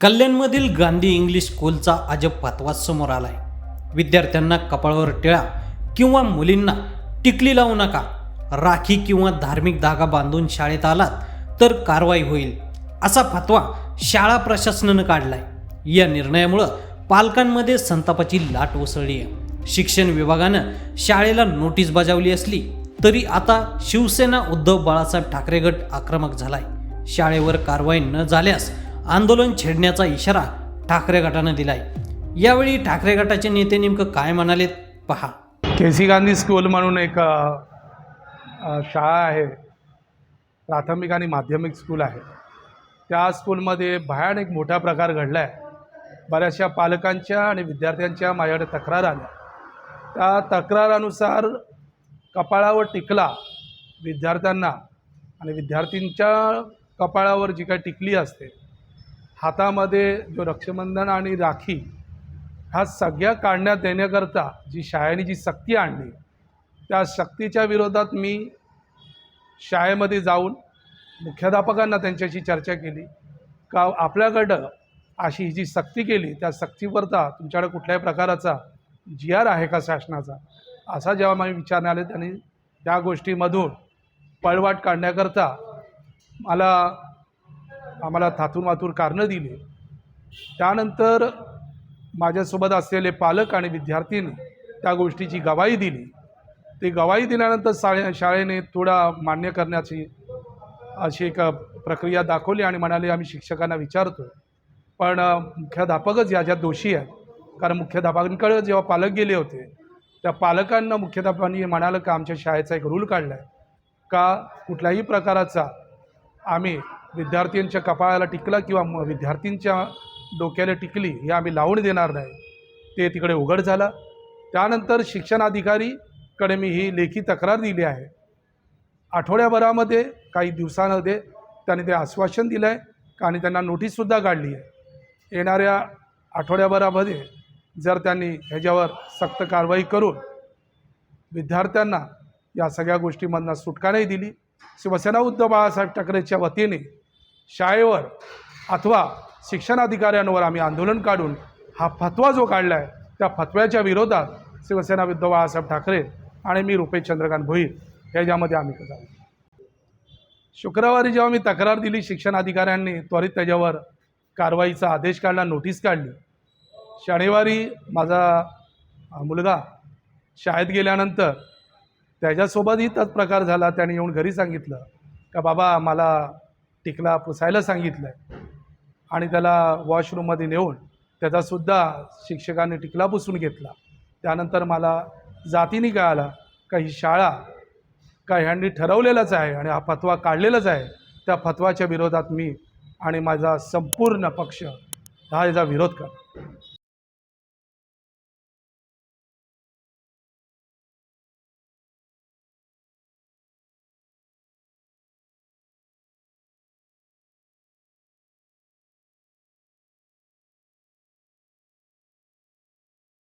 कल्याणमधील Gandhi English स्कूलचा अजब पातवा समोर आलाय. विद्यार्थ्यांना कपाळावर टिळा किंवा मुलींना टिकली लावू नका. राखी किंवा धार्मिक धागा बांधून शाळेत आलात तर कारवाई होईल असा फतवा शाळा प्रशासनानं काढलाय. या निर्णयामुळं पालकांमध्ये संतापाची लाट उसळली आहे. शिक्षण विभागानं शाळेला नोटीस बजावली असली तरी आता शिवसेना उद्धव बाळासाहेब ठाकरे गट आक्रमक झालाय. शाळेवर कारवाई न झाल्यास आंदोलन छेडण्याचा इशारा ठाकरे गटानं दिलाय. यावेळी ठाकरे गटाचे नेते नेमकं काय म्हणालेत पहा. के सी गांधी स्कूल म्हणून एक शाळा आहे. प्राथमिक आणि माध्यमिक स्कूल आहे. त्या स्कूलमध्ये भयानक मोठा प्रकार घडला आहे बऱ्याचशा पालकांच्या आणि विद्यार्थ्यांच्या माझ्याकडे तक्रार आल्या. त्या तक्रारानुसार कपाळावर टिकला विद्यार्थ्यांना आणि विद्यार्थींच्या कपाळावर जी काही टिकली असते हातामध्ये जो रक्षाबंधन आणि राखी ह्या सगळ्या काढण्यात येण्याकरता जी शाळेने जी सक्ती आणली त्या सक्तीच्या विरोधात मी शाळेमध्ये जाऊन मुख्याध्यापकांना त्यांच्याशी चर्चा केली. का आपल्याकडं अशी ही जी सक्ती केली त्या सक्तीवरता तुमच्याकडे कुठल्याही प्रकाराचा जी आर आहे का शासनाचा? असा जेव्हा मला विचारणे आले त्यांनी त्या गोष्टीमधून पळवाट काढण्याकरता मला आम्हाला थातून वातूर कारणं दिली. त्यानंतर माझ्यासोबत असलेले पालक आणि विद्यार्थींनी त्या गोष्टीची गवाही दिली. ती गवाही दिल्यानंतर शाळे शाळेने थोडा मान्य करण्याची अशी एक प्रक्रिया दाखवली आणि म्हणाले आम्ही शिक्षकांना विचारतो पण मुख्याध्यापकच मुख्याध्यापकच याच्यात दोषी आहेत कारण मुख्याध्यापकांकडे जेव्हा पालक गेले होते त्या पालकांना मुख्याध्यापकांनी म्हणालं का आमच्या शाळेचा एक रूल काढला आहे का कुठल्याही प्रकाराचा आम्ही विद्यार्थ्यांच्या कपाळाला टिकला किंवा विद्यार्थींच्या डोक्याला टिकली हे आम्ही लावून देणार नाही. ते तिकडे उघड झालं. त्यानंतर शिक्षणाधिकारीकडे मी ही लेखी तक्रार दिली आहे. आठवड्याभरामध्ये काही दिवसांमध्ये त्यांनी ते आश्वासन दिलं आहे आणि त्यांना नोटीससुद्धा काढली आहे. येणाऱ्या आठवड्याभरामध्ये जर त्यांनी ह्याच्यावर सक्त कारवाई करून विद्यार्थ्यांना या सगळ्या गोष्टीमधनं सुटका नाही दिली शिवसेना उद्धव बाळासाहेब ठाकरेच्या वतीने शाळेवर अथवा शिक्षणाधिकाऱ्यांवर आम्ही आंदोलन काढून हा फतवा जो काढला आहे त्या फतव्याच्या विरोधात शिवसेना उद्धव बाळासाहेब ठाकरे आणि मी रुपेश चंद्रकांत भोईर याच्यामध्ये आम्ही जाऊ. शुक्रवारी जेव्हा मी तक्रार दिली शिक्षण अधिकाऱ्यांनी त्वरित त्याच्यावर कारवाईचा आदेश काढला नोटीस काढली. शनिवारी माझा मुलगा शाळेत गेल्यानंतर त्याच्यासोबतही तोच प्रकार झाला त्याने येऊन घरी सांगितलं का बाबा मला टिकला पुसायला सांगितलं आहे आणि त्याला वॉशरूममध्ये नेऊन त्याचासुद्धा शिक्षकांनी टिकला पुसून घेतला. त्यानंतर मला जातीने कळाला का ही शाळा का ह्यांनी ठरवलेलंच आहे आणि हा फतवा काढलेलाच आहे. त्या फतवाच्या विरोधात मी आणि माझा संपूर्ण पक्ष हा याचा विरोध कर